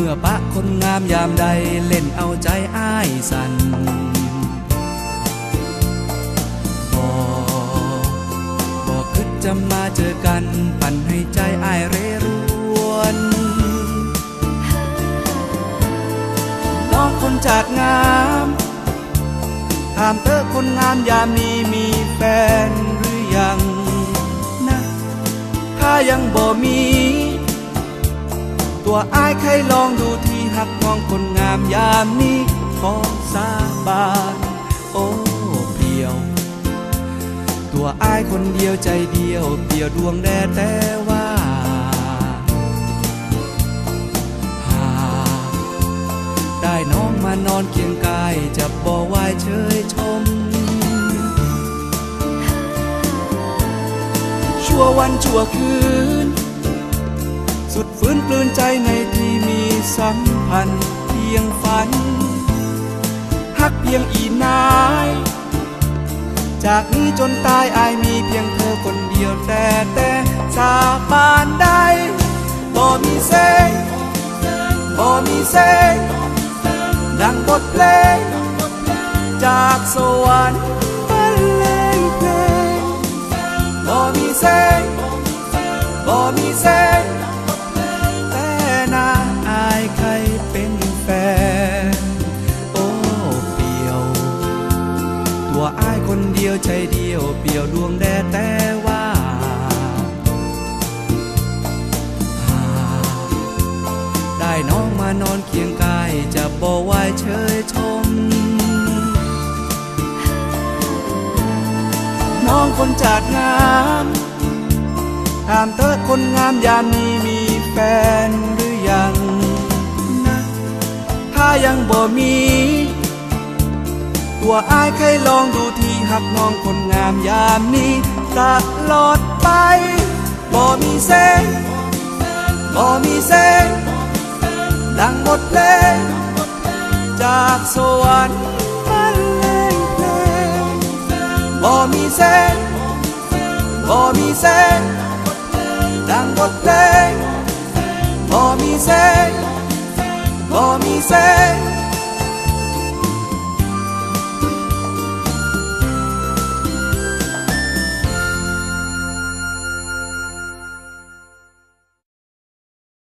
เมื่อปะคนงามยามใดเล่นเอาใจอ้ายสันบอกบอกคิดจะมาเจอกัน ปั่นให้ใจอ้ายเรรวนน้องคนจากงามถามเธอคนงามยามนี้มีแฟนหรือยังนะถ้ายังบ่มี ตัวอายใครลองดูที่หักมองคนงามยามนี้ขอสาบานโอ้เพียว ตัวอายคนเดียวใจเดียวเปียวดวงแดแต่ว่าหาได้น้องมานอนเคียงกายจะบ่ไหวาเชยชม ชั่ววันชั่วคืน สุดฟื้นกลืนใจในที่มีสัมพันธ์เพียงฝันฮักเพียงอีนาย จากนี้จนตายอายมีเพียงเธอคนเดียวแต่แต่สาบานได้บ่มีแสงบ่มีแสงดังบทเพลงจากสวรรค์บรรเลงเพลงบ่มีแสงบ่มีแสง ตัวอายคนเดียวใจเดียวเปี่ยวดวงแดดแต่ว่าหาได้น้องมานอนเคียงกายจะบอกว่าเชยชม น้องคนจากงามถามเธอคนงามยามนี้มีแฟนหรือยังนะถ้ายังบ่มี ตัวอายเคยลองดูที่หักน้องคนงามยามนี้ตลอดไปบ่มีแสงบ่มีแสงดังบทเพลงจากสวรรค์บรรเลงเพลงบ่มีแสงบ่มีแสงดังบทเพลงบ่มีแสงบ่มีแสง